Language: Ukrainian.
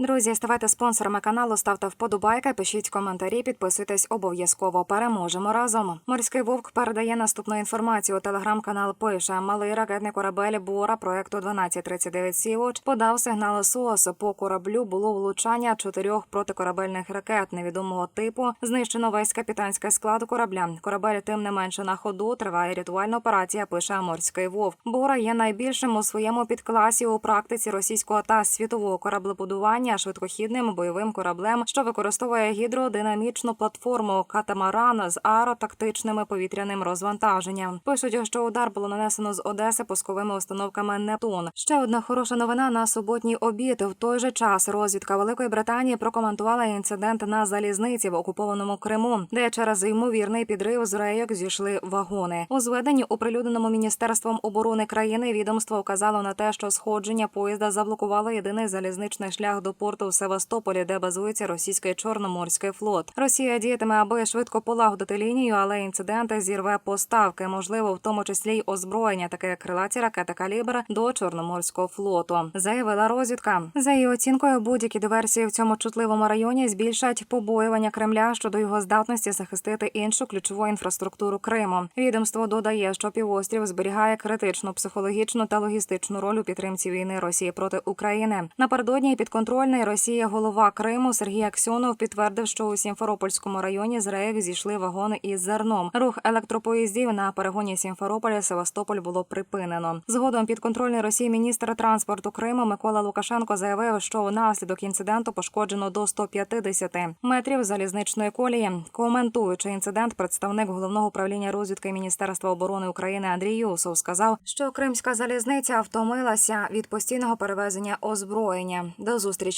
Друзі, ставайте спонсорами каналу, ставте вподобайки, пишіть коментарі, підписуйтесь обов'язково. Переможемо разом. Морський вовк передає наступну інформацію. Телеграм-канал пише: малий ракетний корабель Бора проекту 1239 Сілоч подав сигнал СОС. По кораблю було влучання чотирьох протикорабельних ракет невідомого типу. Знищено весь капітанський склад корабля. Корабель тим не менше на ходу. Триває рятувальна операція. Пише морський вовк. Бора є найбільшим у своєму підкласі у практиці російського та світового кораблебудування швидкохідним бойовим кораблем, що використовує гідродинамічну платформу катамаран з аеротактичними повітряним розвантаженням. Пишуть, що удар було нанесено з Одеси пусковими установками Нептун. Ще одна хороша новина на суботній обід. В той же час розвідка Великої Британії прокоментувала інцидент на залізниці в окупованому Криму, де через ймовірний підрив з рейок зійшли вагони. У зведенні оприлюдненому міністерством оборони країни відомство вказало на те, що сходження поїзда заблокувало єдиний залізничний шлях до порту в Севастополі, де базується російський чорноморський флот. Росія діятиме, аби швидко полагодити лінію, але інцидент зірве поставки, можливо, в тому числі й озброєння, таке як крилаті ракети калібр до чорноморського флоту. Заявила розвідка. За її оцінкою, будь-які диверсії в цьому чутливому районі збільшать побоювання Кремля щодо його здатності захистити іншу ключову інфраструктуру Криму. Відомство додає, що півострів зберігає критичну психологічну та логістичну роль у підтримці війни Росії проти України. Напередодні підконтрольний Росія голова Криму Сергій Аксьонов підтвердив, що у Сімферопольському районі з рейок зійшли вагони із зерном. Рух електропоїздів на перегоні Сімферополя Севастополь було припинено. Згодом підконтрольний Росії міністр транспорту Криму Микола Лукашенко заявив, що внаслідок інциденту пошкоджено до 150 метрів залізничної колії. Коментуючи інцидент, представник головного управління розвідки Міністерства оборони України Андрій Юсов сказав, що кримська залізниця втомилася від постійного перевезення озброєння. До зустрічі,